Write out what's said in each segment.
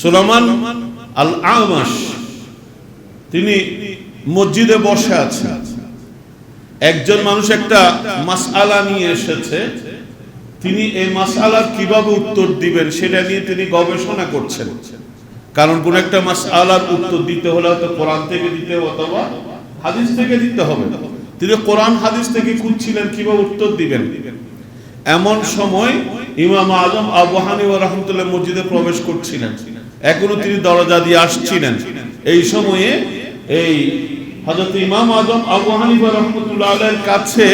সুলামান আল আমাস তিনি মসজিদে বসে আছেন একজন মানুষ একটা মাসআলা নিয়ে এসেছে। তিনি এই মাসআলার কীভাবে উত্তর দিবেন সেটা নিয়ে তিনি গবেষণা করছেন। কারণ কোন একটা মাসআলার উত্তর দিতে হলে হয়তো কোরআন থেকে দিতে হবে অথবা হাদিস থেকে দিতে হবে। তিনি কোরআন হাদিস থেকে খুঁজছিলেন, কীভাবে উত্তর দিবেন? এমন সময় ইমাম আজম আবু হানিফা রহমতুল্লাহ মসজিদে প্রবেশ করছিলেন। এখনও তিনি দরজা দিয়ে আসছিলেন। এই সময়ে এই হযরত ইমাম আজম আবু হানিফা রহমতুল্লাহ কাছে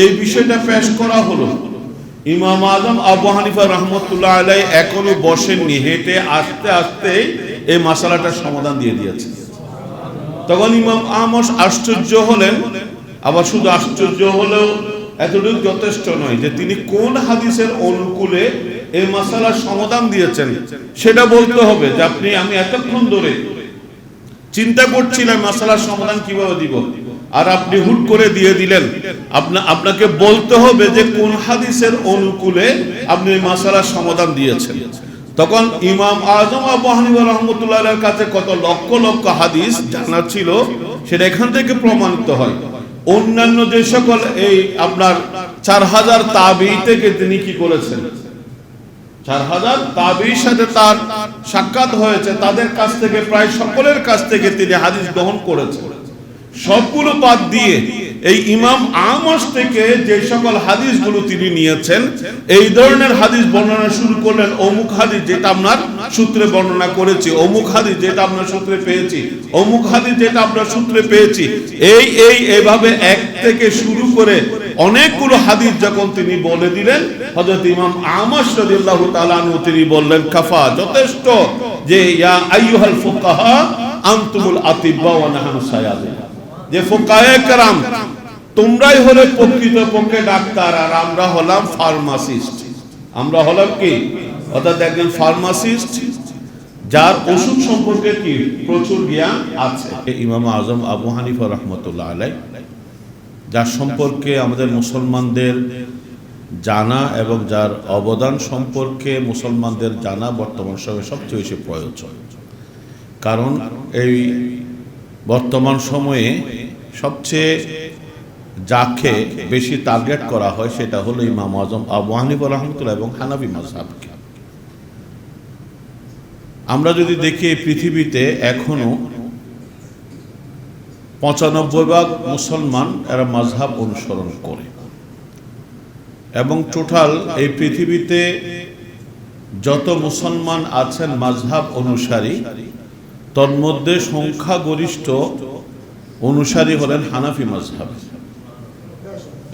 এই বিষয়টা পেশ করা হলো। ইমাম আজম আবু হানিফা রহমতুল্লাহ আলাই এখনও বসেননি, হেঁটে আস্তে আস্তে এই মাসালাটার সমাধান দিয়ে দিয়েছে। তখন ইমাম আমস আশ্চর্য হলেন, আবার শুধু আশ্চর্য হলেও এতটুকু যথেষ্ট নয় যে তিনি কোন হাদিসের অনুকূলে এই মাসালার সমাধান দিয়েছেন। সেটা বলতে হবে যে আপনি, আমি এতক্ষণ ধরে চিন্তা করছিলাম মাসালার সমাধান কীভাবে দিব। আর আপনি হুট করে দিয়ে দিলেন। আপনা, আপনাকে বলতে হবে যে কোন হাদিসের অনুকূলে আপনি এই মাসালার সমাধান দিয়েছেন। তখন ইমাম আজম আবু হানিফা রহমতুল্লাহ কাছে কত লক্ষ লক্ষ হাদিস জানা ছিল, সেটা এখান থেকে প্রমাণিত হয়। অন্যান্য যে সকল এই আপনার চার হাজার তাবি থেকে তিনি কি করেছেন? চার হাজার তাবির সাথে তার সাক্ষাৎ হয়েছে, তাদের কাছ থেকে, প্রায় সকলের কাছ থেকে তিনি হাদিস গ্রহণ করেছেন। সবগুলো বাদ দিয়ে এই ইমাম আমস থেকে যে সকল হাদিসগুলো তিনি নিয়েছেন, এই ধরনের হাদিস বর্ণনা শুরু করলেন অমুক হাদিস যেটা আপনার সূত্রে বর্ণনা করেছি, অমুক হাদিস যেটা আপনার সূত্রে পেয়েছি, অমুক হাদিস যেটা আপনার সূত্রে পেয়েছি, এই এই, এভাবে এক থেকে শুরু করে অনেকগুলো হাদিস যখন তিনি বলে দিলেন, হযরত ইমাম আমাস রাদিয়াল্লাহু তাআলা তিনি বললেন, কাফা, যথেষ্ট যে ইয়া আইয়ুহাল ফুকাহা আনতুমুল আতিব্বা ওয়া নাহনু সায়াদিন যে ফোকায়ে কেরাম, তোমরাই হলে প্রকৃত পক্ষে ডাক্তার আর আমরা হলাম ফার্মাসিস্ট। আমরা হলাম কি? অর্থাৎ একজন ফার্মাসিস্ট, যার ওষুধ সম্পর্কে কি? প্রচুর জ্ঞান আছে। ইমাম আজম আবু হানিফা রহমতুল্লাহ আলাই যার সম্পর্কে আমাদের মুসলমানদের জানা এবং যার অবদান সম্পর্কে মুসলমানদের জানা বর্তমান সময়ে সবচেয়ে বেশি প্রয়োজন। কারণ এই বর্তমান সময়ে সবচেয়ে যাকে বেশি টার্গেট করা হয় সেটা হলো ইমাম আজম আবু হানিফা রহমতুল্লাহ এবং হানাবি মাযহাবকে। আমরা যদি দেখি পৃথিবীতে এখনও পঁচানব্বই ভাগ মুসলমান এরা মাঝহাব অনুসরণ করে। এবং টোটাল এই পৃথিবীতে যত মুসলমান আছেন মাঝহাব অনুসারী, তন্মধ্যে সংখ্যাগরিষ্ঠ অনুসারী হলেন হানাফি মাঝহাব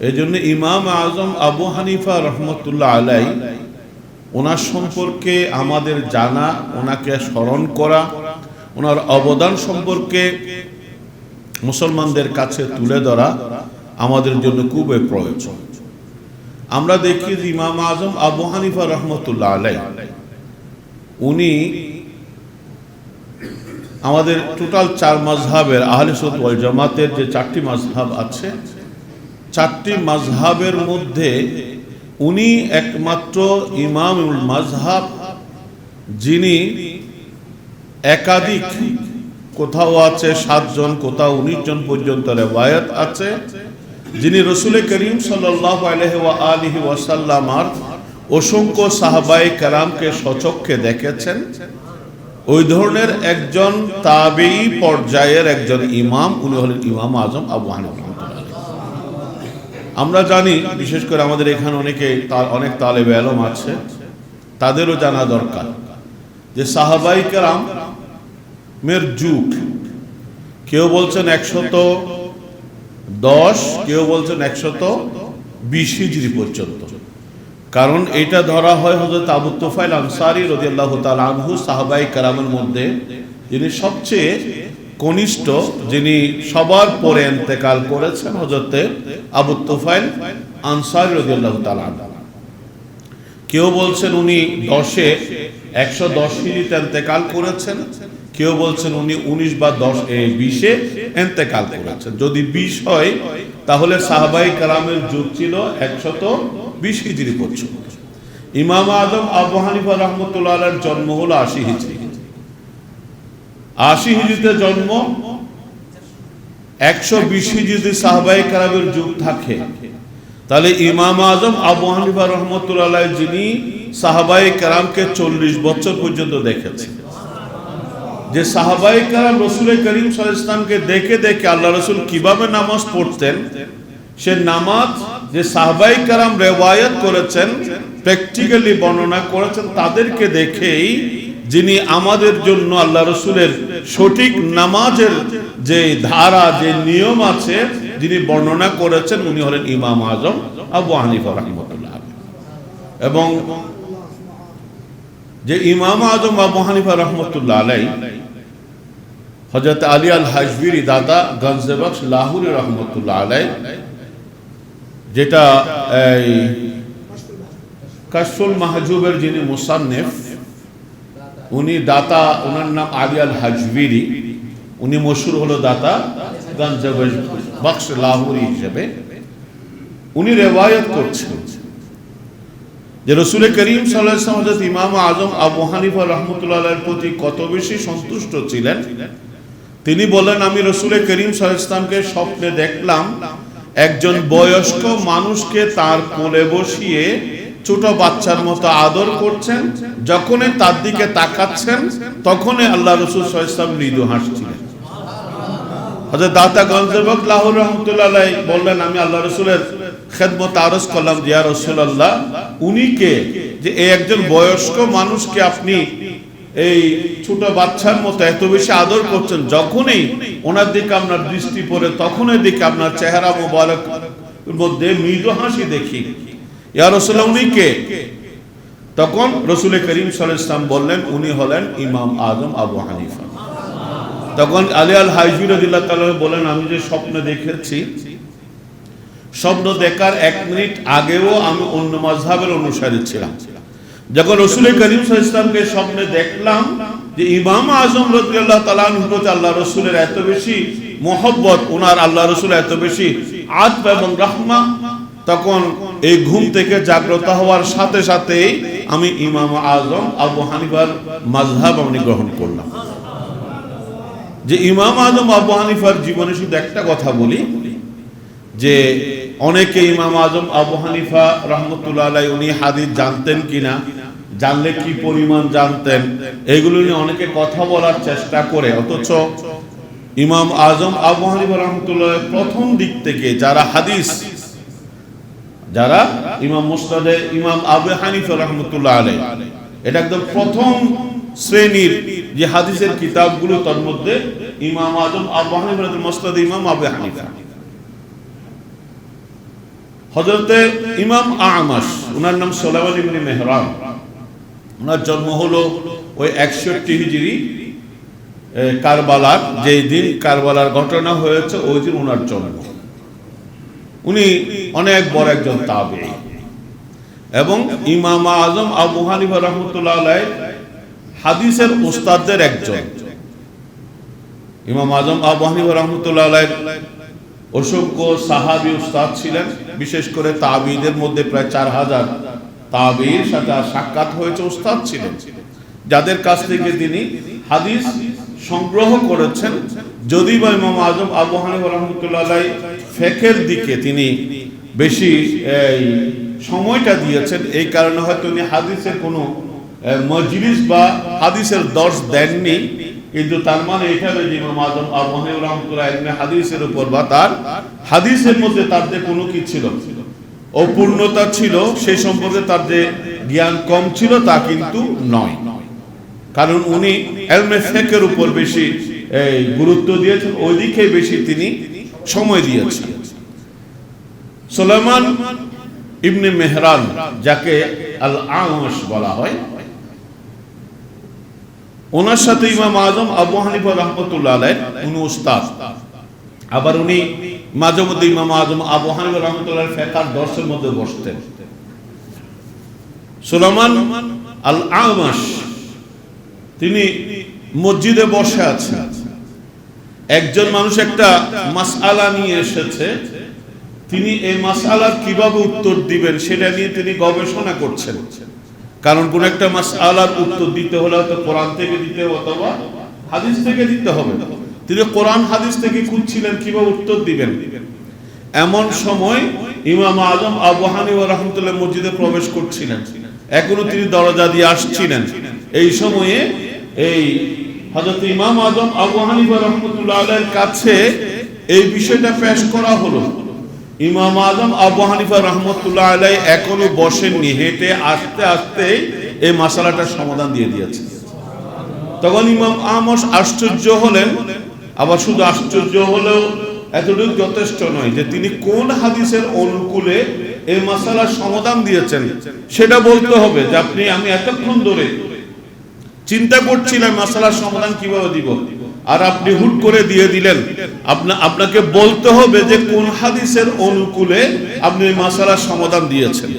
এই জন্য ইমাম আজম আবু হানিফা রহমতুল্লাহ আলাই ওনার সম্পর্কে আমাদের জানা, ওনাকে স্মরণ করা, ওনার অবদান সম্পর্কে মুসলমানদের কাছে তুলে ধরা আমাদের জন্য খুবই প্রয়োজন। আমরা দেখি ইমাম আজম আবু হানিফা রহমতুল্লাহ আলাই, উনি আমাদের টোটাল চার মাঝহাবের আহলে ওয়াল জামাতের যে চারটি মাঝহাব আছে, চারটি মাঝহাবের মধ্যে উনি একমাত্র ইমামুল মাঝহাব যিনি একাধিক কোথাও আছে সাতজন, কোথাও উনিশ জন পর্যন্ত রেওয়ায়ত আছে। যিনি রসুল করিম সাল্লাহ অসংখ্য সাহাবাই কালামকে সচক্ষে দেখেছেন। ওই ধরনের একজন তাবেই পর্যায়ের একজন ইমাম, উনি হলেন ইমাম আজম আবু হানিফা আমরা জানি, বিশেষ করে আমাদের এখানে অনেকে অনেক তালেব আলম আছে, তাদেরও জানা দরকার যে সাহাবাই কেরাম মের যুগ কেউ বলছেন একশত দশ, কেউ বলছেন একশত বিশ হিজড়ি পর্যন্ত। কারণ এটা ধরা হয় হজরত আবু তুফাইল আনসারি রদিয়াল্লাহ তাল আনহু সাহাবাই কারামের মধ্যে, যিনি সবচেয়ে কনিষ্ঠ, যিনি সবার পরে এন্তেকাল করেছেন হজরতে আবু তুফাইল আনসারি রদিয়াল্লাহ তাল কেউ বলছেন উনি দশে, একশো দশ হিজড়িতে এন্তেকাল করেছেন। কেউ বলছেন উনি উনিশ বা দশ বিশে এন্তেকাল করেছেন। যদি বিশ হয়, তাহলে সাহাবাই কালামের যুগ ছিল একশত বিশ হিজড়ি পর্যন্ত। ইমাম আজম আবু হানিফা রহমতুল্লাহ জন্ম হলো আশি হিজড়ি আশি হিজিতে জন্ম, একশো বিশ হিজিতে সাহবাই কালামের যুগ থাকে। তাহলে ইমাম আজম আবু হানিফা রহমতুল্লাহ যিনি সাহাবাই কারামকে চল্লিশ বছর পর্যন্ত দেখেছেন যে সাহাবাই কারাম রসুল করিম সাল ইসলামকে দেখে দেখে আল্লাহ রসুল কীভাবে নামাজ পড়তেন, সে নামাজ যে সাহাবাই কারাম রেওয়ায়ত করেছেন, প্র্যাকটিক্যালি বর্ণনা করেছেন, তাদেরকে দেখেই যিনি আমাদের জন্য আল্লাহ রসুলের সঠিক নামাজের যে ধারা, যে নিয়ম আছে যিনি বর্ণনা করেছেন উনি হলেন ইমাম আজম আবু হানিফা রহমতুল্লাহ এবং যে ইমাম আজম আবু হানিফা রহমতুল্লাহ আলাই হজরত আলী আল হাজবির দাদা গঞ্জবক্স লাহুরি রহমতুল্লাহ আলাই, যেটা এই কাশফুল মাহজুবের যিনি মুসান্নেফ, উনি দাতা ওনার নাম আলী আল হাজবিরি উনি মশুর হলো দাতা বক্স লাহুরি হিসেবে উনি রেওয়ায়ত করছেন যে রসুল করিম ইমাম আজম আবু হানিফা প্রতি কত বেশি সন্তুষ্ট ছিলেন? তিনি বলেন, আমি রসুল করিম সাল্লামকে স্বপ্নে দেখলাম একজন বয়স্ক মানুষকে তার কোলে বসিয়ে ছোট বাচ্চার মতো আদর করছেন। যখনই তার দিকে তাকাচ্ছেন, তখনই আল্লাহ রসুল সাল্লাম মৃদু হজরত দাতা লাহুর রহমতুল্লাহ বললেন, আমি আল্লাহ রসুলের করলাম জিয়া উনি কে? যে এই একজন বয়স্ক মানুষকে আপনি এই ছোট বাচ্চার মতো এত বেশি আদর করছেন, যখনই ওনার দিকে আপনার দৃষ্টি পড়ে, তখনই দিকে আপনার চেহারা মোবারক মধ্যে মৃদু হাসি দেখি। ইয়া রসুল্লাহ উনি কে? তখন রসুল করিম সাল ইসলাম বললেন, উনি হলেন ইমাম আজম আবু হানিফা। তখন আলী আল হাইজুরদিল্লাহ তালা বলেন, আমি যে স্বপ্ন দেখেছি, স্বপ্ন দেখার এক মিনিট আগেও আমি অন্য মাঝহাবের অনুসারী ছিলাম। যখন রসুল করিম ইসলামকে স্বপ্নে দেখলাম যে ইমাম আজম রদিয়াল্লাহ তালাহুর প্রতি আল্লাহ রসুলের এত বেশি মোহব্বত ওনার আল্লাহ রসুল এত বেশি আত্ম এবং রহমা, তখন এই ঘুম থেকে জাগ্রত হওয়ার সাথে সাথে আমি ইমাম আজম আবু হানিফার মাঝহাব আমি গ্রহণ করলাম। যে ইমাম আজম আবু হানিফার জীবনে শুধু একটা কথা বলি, যে অনেকে ইমাম আজম আবু হানিফা রহমতুল্লাহ উনি হাদিস জানতেন কিনা, জানলে কি পরিমাণ জানতেন, এগুলো নিয়ে অনেকে কথা বলার চেষ্টা করে। অথচ ইমাম আজম আবু হানিফা রহমতুল্লাহ প্রথম দিক থেকে যারা হাদিস, যারা ইমাম মুস্তাদে ইমাম আবু হানিফা রহমতুল্লাহ আলাই এটা একদম প্রথম শ্রেণির যে হাদিসের কিতাবগুলো, তার মধ্যে ইমাম আজম আবু হানিফা ইমাম আবু হানিফা। হজরতে ইমাম আমাস ওনার নাম সোলামান ইবনে মেহরান ওনার জন্ম হলো ওই একষট্টি হিজড়ি কারবালার যে দিন কারবালার ঘটনা হয়েছে, ওই দিন ওনার জন্ম। উনি অনেক বড় একজন তাবে এবং ইমাম আজম আবু হানিফা রহমতুল্লাহ হাদিসের উস্তাদদের একজন। ইমাম আজম আবু হানিফা রহমতুল্লাহ অসংখ্য সাহাবি উস্তাদ ছিলেন, বিশেষ করে তাবিদের মধ্যে প্রায় চার হাজার তাবির সাথে সাক্ষাৎ হয়েছে, উস্তাদ ছিলেন। যাদের কাছ থেকে তিনি হাদিস সংগ্রহ করেছেন যদি বা ইমাম আজম আবু রহমতুল্লাহ ফেকের দিকে তিনি বেশি এই সময়টা দিয়েছেন, এই কারণে হয়তো উনি হাদিসের কোনো মজলিস বা হাদিসের দর্শ দেননি, কিন্তু তার মানে এটা নয় যে ইমাম আজম আবু হানিফ রহমতুল্লাহ ইলমে হাদিসের উপর বা তার হাদিসের মধ্যে তার যে কোনো কি ছিল, অপূর্ণতা ছিল সেই সম্পর্কে তার যে জ্ঞান কম ছিল তা কিন্তু নয়। কারণ উনি এলমে ফেকের উপর বেশি, এই গুরুত্ব দিয়েছেন ওই দিকে বেশি তিনি সময় দিয়েছেন। সোলেমান ইবনে মেহরান, যাকে আল আমস বলা হয় ওনার সাথে ইমাম আজম আবু হানিফা রহমতুল্লাহ আলাই উনি উস্তাদ। আবার উনি মাঝে মধ্যে ইমাম আজম আবু হানিফা রহমতুল্লাহ ফেকার দর্শের মধ্যে বসতেন। সুলামান আল আমাস তিনি মসজিদে বসে আছেন। একজন মানুষ একটা মাসআলা নিয়ে এসেছে। তিনি এই মাসআলার কীভাবে উত্তর দিবেন, সেটা নিয়ে তিনি গবেষণা করছেন। কারণ কোন একটা মাসআলার উত্তর দিতে হলে হয়তো কোরআন থেকে দিতে অথবা হাদিস থেকে দিতে হবে। তিনি কোরআন হাদিস থেকে খুঁজছিলেন, কীভাবে উত্তর দিবেন? এমন সময় ইমাম আজম আবু হানিফা রহমতুল্লাহ মসজিদে প্রবেশ করছিলেন। এখনও তিনি দরজা দিয়ে আসছিলেন। এই সময়ে এই হযরত ইমাম আজম আবু হানিফা রহমতুল্লাহ কাছে এই বিষয়টা পেশ করা হলো। ইমাম আজম আবু হানিফা রহমতুল্লাহ আলাই এখনও বসেননি, হেঁটে আস্তে আস্তে এই মাসালাটার সমাধান দিয়ে দিয়েছে। তখন ইমাম আমস আশ্চর্য হলেন, আবার শুধু আশ্চর্য হলেও এতটুকু যথেষ্ট নয় যে তিনি কোন হাদিসের অনুকূলে এই মাসালার সমাধান দিয়েছেন, সেটা বলতে হবে যে আপনি, আমি এতক্ষণ ধরে চিন্তা করছিলাম মশালার সমাধান কীভাবে দিব। আর আপনি হুট করে দিয়ে দিলেন। আপনা আপনাকে বলতে হবে যে কোন হাদিসের অনুকূলে আপনি মাসালার সমাধান দিয়েছেন।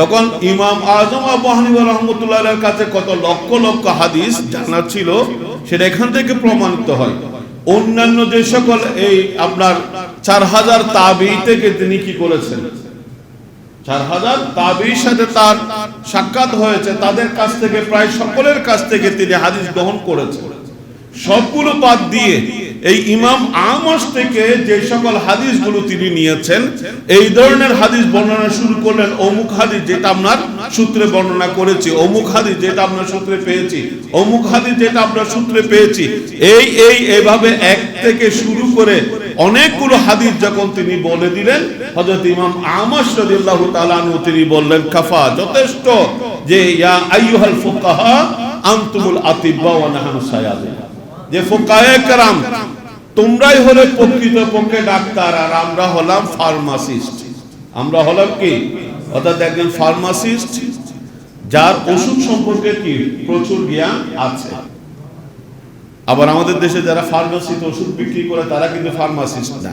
তখন ইমাম আজম আবু রহমতুল্লাহ কাছে কত লক্ষ লক্ষ হাদিস জানা ছিল, সেটা এখান থেকে প্রমাণিত হয়। অন্যান্য যে সকল এই আপনার চার হাজার তাবি থেকে তিনি কি করেছেন? চার হাজার তাবির সাথে তার সাক্ষাৎ হয়েছে, তাদের কাছ থেকে, প্রায় সকলের কাছ থেকে তিনি হাদিস গ্রহণ করেছেন। সবগুলো বাদ দিয়ে এই ইমাম আমস থেকে যে সকল হাদিসগুলো তিনি নিয়েছেন, এই ধরনের হাদিস বর্ণনা শুরু করলেন অমুক হাদিস যেটা আপনার সূত্রে বর্ণনা করেছি, অমুক হাদিস যেটা আপনার সূত্রে পেয়েছি, অমুক হাদিস যেটা আপনার সূত্রে পেয়েছি, এই এই, এভাবে এক থেকে শুরু করে অনেকগুলো হাদিস যখন তিনি বলে দিলেন, হযরত ইমাম আমস রাদিয়াল্লাহু তাআলা তিনি বললেন, কাফা, যথেষ্ট যে ইয়া আইয়ুহাল ফুকাহা আনতুমুল আতিব্বা ওয়া নাহনু সায়াদিন। যে ফোকায়ে কেরাম, তোমরাই হলে প্রকৃত পক্ষে ডাক্তার আর আমরা হলাম ফার্মাসিস্ট। আমরা হলাম কি? অর্থাৎ একজন ফার্মাসিস্ট যার ওষুধ সম্পর্কে কি প্রচুর জ্ঞান আছে। আবার আমাদের দেশে যারা ফার্মাসিতে ওষুধ বিক্রি করে, তারা কিন্তু ফার্মাসিস্ট না।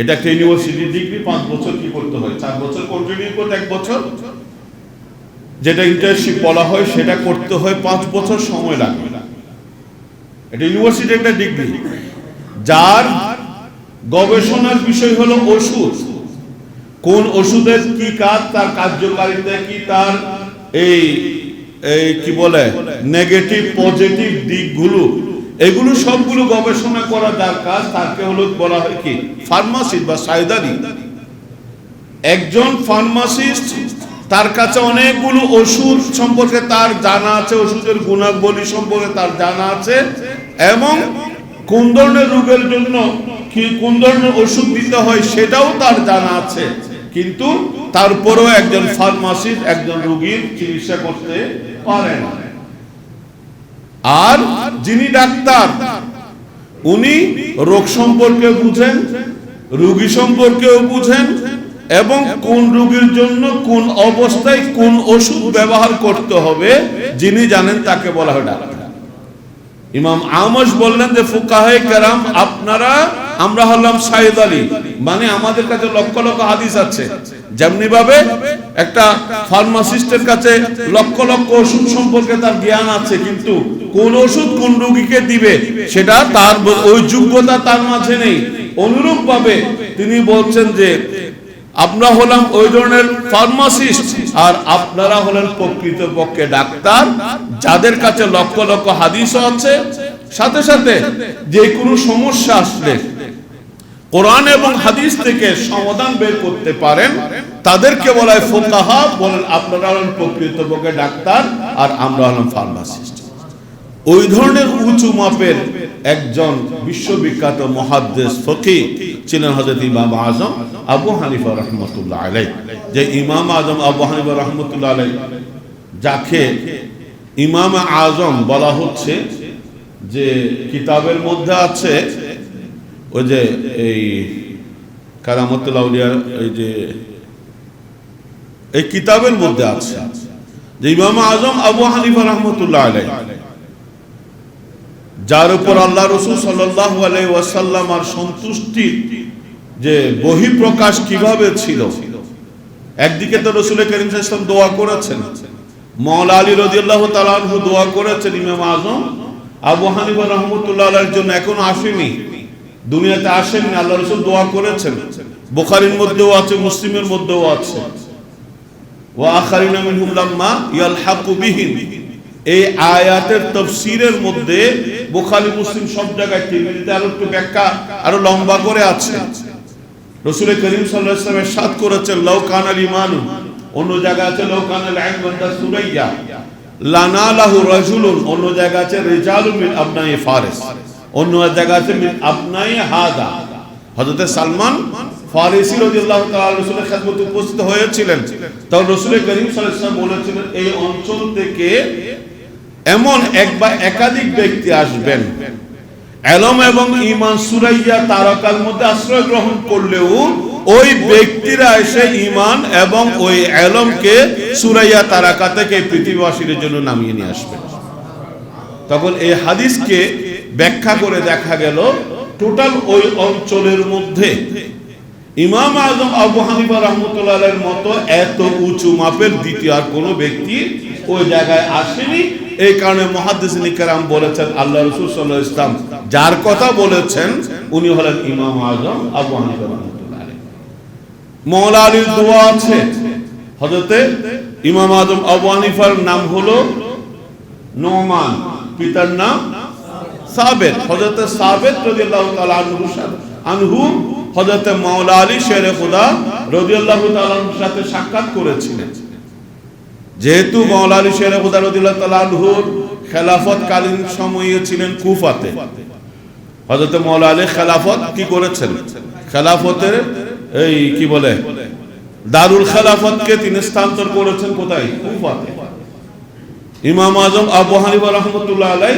এটা একটা ইউনিভার্সিটি ডিগ্রি, পাঁচ বছর কি করতে হয়? চার বছর কন্টিনিউ করতে, এক বছর? যেটা ইন্টার্নশিপ বলা হয়, সেটা করতে হয় পাঁচ বছর সময় লাগে। এটা ইউনিভার্সিটি একটা ডিগ্রি যার গবেষণার বিষয় হলো ওষুধ। কোন ওষুধের কি কাজ, তার কার্যকারিতা কি, তার এই এই কি বলে নেগেটিভ পজিটিভ দিকগুলো। এগুলো সবগুলো গবেষণা করা যার কাজ তাকে হলো বলা হয় কি? ফার্মাসিস্ট বা সাইদারি একজন ফার্মাসিস্ট তার কাছে অনেকগুলো ওষুধ সম্পর্কে তার জানা আছে, ওষুধের গুণাবলী সম্পর্কে তার জানা আছে। এবং কোন ধরনের রোগের জন্য কি কোন ধরনের ওষুধ দিতে হয় সেটাও তার জানা আছে। কিন্তু তারপরেও একজন ফার্মাসিস্ট একজন রোগীর চিকিৎসা করতে পারে না আর যিনি ডাক্তার, উনি রোগ সম্পর্কে বুঝেন, রোগী সম্পর্কেও বুঝেন, এবং কোন রোগীর জন্য কোন অবস্থায় কোন ওষুধ ব্যবহার করতে হবে, যিনি জানেন তাকে বলা হয় ডাক্তার। ইমাম আমস বললেন যে, ফুকাহে কেরাম, আপনারা, আমরা হলাম সাইদ আলী। মানে আমাদের কাছে লক্ষ লক্ষ হাদিস আছে। যেমনি ভাবে একটা ফার্মাসিস্টের কাছে লক্ষ লক্ষ ওষুধ সম্পর্কে তার জ্ঞান আছে, কিন্তু কোন ওষুধ কোন রোগীকে দিবে, সেটা তার ওই যোগ্যতা তার মাঝে নেই। অনুরূপ ভাবে তিনি বলছেন যে আমরা হলাম ওই ধরনের ফার্মাসিস্ট আর আপনারা হলেন প্রকৃত পক্ষে ডাক্তার, যাদের কাছে লক্ষ লক্ষ হাদিসও আছে। সাথে সাথে যে কোনো সমস্যা আসলে কোরআন এবং হাদিস থেকে সমাধান বের করতে পারেন, তাদেরকে বলা হয় ফোকাহা বলেন, আপনারা হলেন প্রকৃত পক্ষে ডাক্তার আর আমরা হলাম ফার্মাসিস্ট ওই ধরনের উঁচু মাপের একজন বিশ্ববিখ্যাত মহাদ্দেশ ফকি ছিলেন হজরত ইমাম আজম আবু হানিফা রহমতুল্লাহ আলাই যে ইমাম আজম আবু হানিফা রহমতুল্লাহ আলাই যাকে ইমাম আজম বলা হচ্ছে যে কিতাবের মধ্যে আছে ওই যে এই কারামতুল্লাহ এই যে এই কিতাবের মধ্যে আছে যে ইমাম আজম আবু হানিফা রহমতুল্লাহ আলাই যার উপর আল্লাহ রসুল সাল্লাহ ওয়াসাল্লাম আর সন্তুষ্টির যে বহিঃপ্রকাশ কীভাবে ছিল। একদিকে তো রসুল করিম ইসলাম দোয়া করেছেন। আলী দোয়া করেছেন ইমাম আজম। আবু রহমতুল্লাহ জন্য এখনও আসেনি। দুনিয়াতে আসেননি, আল্লাহ রসুল দোয়া করেছেন। বোখারির মধ্যেও আছে, মুসলিমের মধ্যেও আছে। ও আখারিনা মিনহুম লাম্মা ইয়ালহাকু বিহিম এই আয়াতের তফসিরের মধ্যে বুখারী, মুসলিম সব জায়গায় তিরমিজিতে আরও একটু ব্যাখ্যা, আরও লম্বা করে আছে। রসুল করিম ওয়াসাল্লাম সাদ করেছেন, লাউ কানাল ইমানু অন্য জায়গা আছে, লাউ কানাল ইলমু দা সুরাইয়া রাজুলুন। অন্য জায়গা আছে মিন আবনাই ফারিস। অন্য জায়গা আছে, মিন আবনাই হাদা। হযরত সালমান ফারিসি রাদিয়াল্লাহু তাআলা রাসূলের উপস্থিত হয়েছিলেন। তখন রাসূল করিম সাল্লাল্লাহু আলাইহি বলেছিলেন, এই অঞ্চল থেকে এমন এক বা একাধিক ব্যক্তি আসবেন। এলম এবং ইমান সুরাইয়া তারকার মধ্যে আশ্রয় গ্রহণ করলেও ওই ব্যক্তিরা এসে ইমান এবং ওই এলমকে সুরাইয়া তারাকা থেকে পৃথিবীবাসীর জন্য নামিয়ে নিয়ে আসবেন। তখন এই হাদিসকে ব্যাখ্যা করে দেখা গেল টোটাল ওই অঞ্চলের মধ্যে। ইমাম আজম আবু হানিফা রহমতুল্লাহের মতো এত উঁচু মাপের দ্বিতীয় আর কোনো ব্যক্তি ওই জায়গায় আসেনি। এই কারণে মহাদিসিন কারাম বলেছেন আল্লাহ রসুল সাল্লাহ ইসলাম যার কথা বলেছেন, উনি হলেন ইমাম আজম আবু হানিফা দোয়া আছে। হজরতে ইমাম আজম আবু হানিফার নাম হলো নোমান, পিতার নাম সাবেত। হজরতে সাবেত রাদিয়াল্লাহু তাআলা আনহু আনহু হজরতে মাওলা আলী শেরে খুদা রাদিয়াল্লাহু তাআলা সাথে সাক্ষাৎ করেছিলেন। যেহেতু মাওলা আলী খেলাফত কালীন সময়ে ছিলেন কুফাতে। হজরতে মাওলা আলী খেলাফত কি করেছেন? খেলাফতের এই কি বলে? দারুল খেলাফতকে তিনি স্থানান্তর করেছেন কোথায়? কুফাতে। ইমাম আজম আবু হানিফা রহমতুল্লাহ আলাই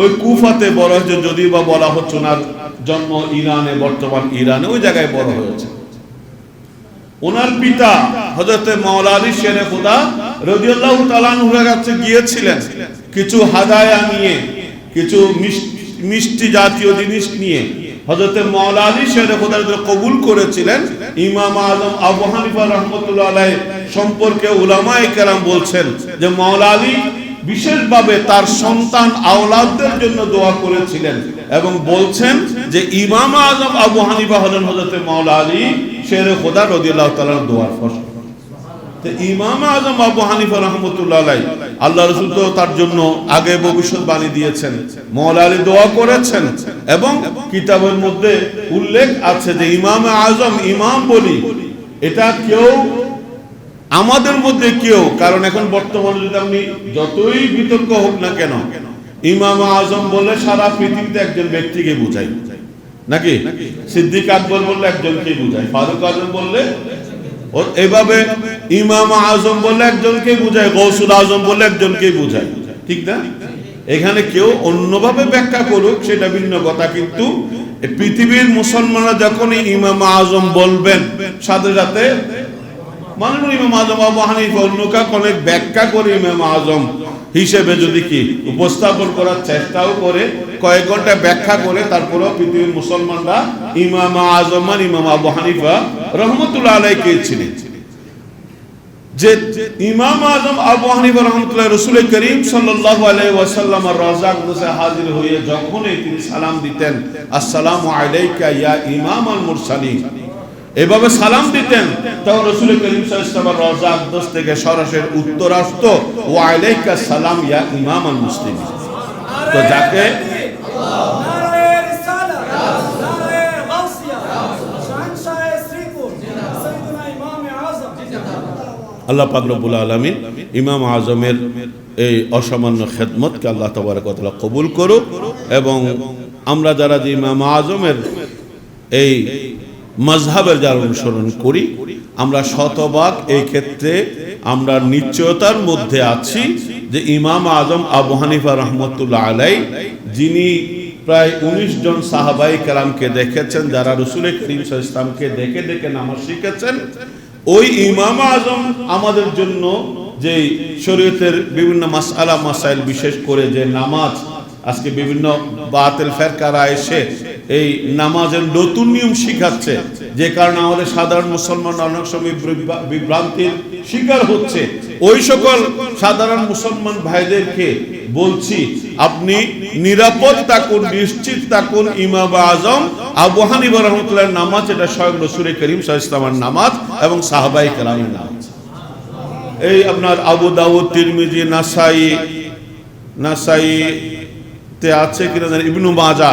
ওই কুফাতে বড় হয়েছে যদি বা বলা হচ্ছে ওনার জন্ম ইরানে, বর্তমান ইরানে, ওই জায়গায় বড় হয়েছে। ওনার পিতা হজরতে মাওলা আলী শেরে খুদা রদিয়াল্লাহু কাছে গিয়েছিলেন কিছু হাদায়া নিয়ে, কিছু মিষ্টি জাতীয় জিনিস নিয়ে। হজরতে খুদা কবুল করেছিলেন। ইমাম আজম আবু হানিফা সম্পর্কে উলামায়ে কেরাম বলছেন যে মাওলা বিশেষভাবে তার সন্তান আওলাদদের জন্য দোয়া করেছিলেন এবং বলছেন যে ইমাম আজম আবু হানিফা হলেন হজরতে মাওলা আলী শের খোদা রদিয়াল্লাহ দোয়ার ফসল ইমাম আজম আবু হানিফা রহমতুল্লাহ আল্লাহ রসুল তো তার জন্য আগে দিয়েছেন দোয়া করেছেন এবং কিতাবের মধ্যে উল্লেখ আছে যে ইমাম আজম ইমাম বলি, এটা কেউ আমাদের মধ্যে কেউ, কারণ এখন বর্তমানে যদি আপনি যতই বিতর্ক হোক না কেন, ইমাম আজম বলে সারা পৃথিবীতে একজন ব্যক্তিকে বুঝাই নাকি? সিদ্দিক আকবর বললে একজনকে বুঝায় ফারুক আজম বললে? ও এভাবে ইমাম আজম বললে একজনকে বুঝায় গৌসুল আজম বললে একজনকে বুঝায়। ঠিক না? এখানে কেউ অন্যভাবে ব্যাখ্যা করুক সেটা ভিন্ন কথা কিন্তু পৃথিবীর মুসলমানরা যখনই ইমাম আজম বলবেন সাথে সাথে মাননীয় ইমাম আজম আবু হানিফা অন্য কাউকে অনেক ব্যাখ্যা করে ইমাম আজম হিসেবে যদি কি উপস্থাপন করার চেষ্টাও করে, কয়েক ঘণ্টা ব্যাখ্যা করে, তারপরেও পৃথিবীর মুসলমানরা ইমাম আজম আর ইমাম আবু হানিফা রহমতুল্লাহ আলাইকে ছিলেন যে ইমাম রসুল যখনই তিনি সালাম দিতেন এভাবে সালাম দিতেন। তখন রসুল করিম রাজা থেকে সরাসরি উত্তর আসতো, ওয়া আলাইকা সালাম ইয়া ইমাম আল মুসলিমিন। তো যাকে আল্লাহ পাক রব্বুল আলামিন ইমাম আজমের এই অসামান্য খেদমতকে আল্লাহ ওয়া কবুল করুক এবং আমরা যারা যে ইমাম আজমের এই মজহাবের যারা অনুসরণ করি, আমরা শতভাগ এই ক্ষেত্রে আমরা নিশ্চয়তার মধ্যে আছি যে ইমাম আজম আবু হানিফা রহমতুল্লাহ আলাই, যিনি প্রায় উনিশ জন সাহাবাই কালামকে দেখেছেন, যারা রসুল করিম ইসলামকে দেখে দেখে নামাজ শিখেছেন, ওই ইমাম আজম আমাদের জন্য যে শরীয়তের বিভিন্ন মাসআলা, মাসাইল বিশেষ করে যে নামাজ, আজকে বিভিন্ন বাতিল ফেরকারা এসে এই নামাজের নতুন নিয়ম শিখাচ্ছে। যে কারণে আমাদের সাধারণ মুসলমান অনেক সময় বিভ্রান্তির শিকার হচ্ছে। ওই সকল সাধারণ মুসলমান ভাইদেরকে বলছি, আপনি নিরাপদ থাকুন নিশ্চিত থাকুন ইমাম আজম আবু হানিফা রহমতুল্লাহ নামাজ, এটা স্বয়ং রসুল করিম সাহা নামাজ এবং সাহাবাই কালামের নামাজ। এই আপনার আবু দাউদ, তিরমিজি, নাসাই নাসাই তে আছে কিনা ইবনু মাজা।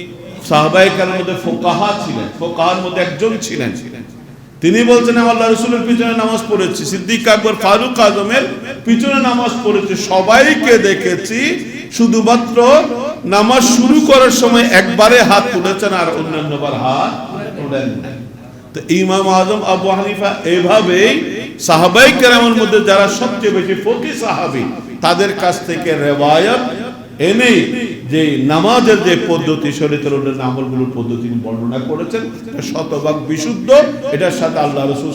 ফোকাহা ছিলেন, ফোকাহার একজন ছিলেন। তিনি বলছেন পিছনে নামাজ সিদ্দিক আকবর পিছনে নামাজ সবাইকে দেখেছি, শুধুমাত্র নামাজ শুরু করার সময় একবারে হাত তুলেছেন আর অন্যান্যবার হাত তোলেন তো ইমাম আজম, আবু হানিফা এইভাবেই সাহাবাই কেরামের মধ্যে যারা সবচেয়ে বেশি ফকি সাহাবি, তাদের কাছ থেকে রেওয়ায়ত এনেই যে নামাজের যে পদ্ধতি শরীরের আমলগুলোর পদ্ধতি বর্ণনা করেছেন, এটা শতভাগ বিশুদ্ধ। এটার সাথে আল্লাহ রসুল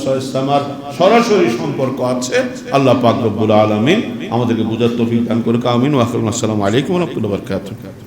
সরাসরি সম্পর্ক আছে। আল্লাহ পাক রব্বুল আলমিন আমাদেরকে বুঝার তৌফিক দান করে আমিন ওয়াকুল আসসালামু আলাইকুম রহমতুল্লাহ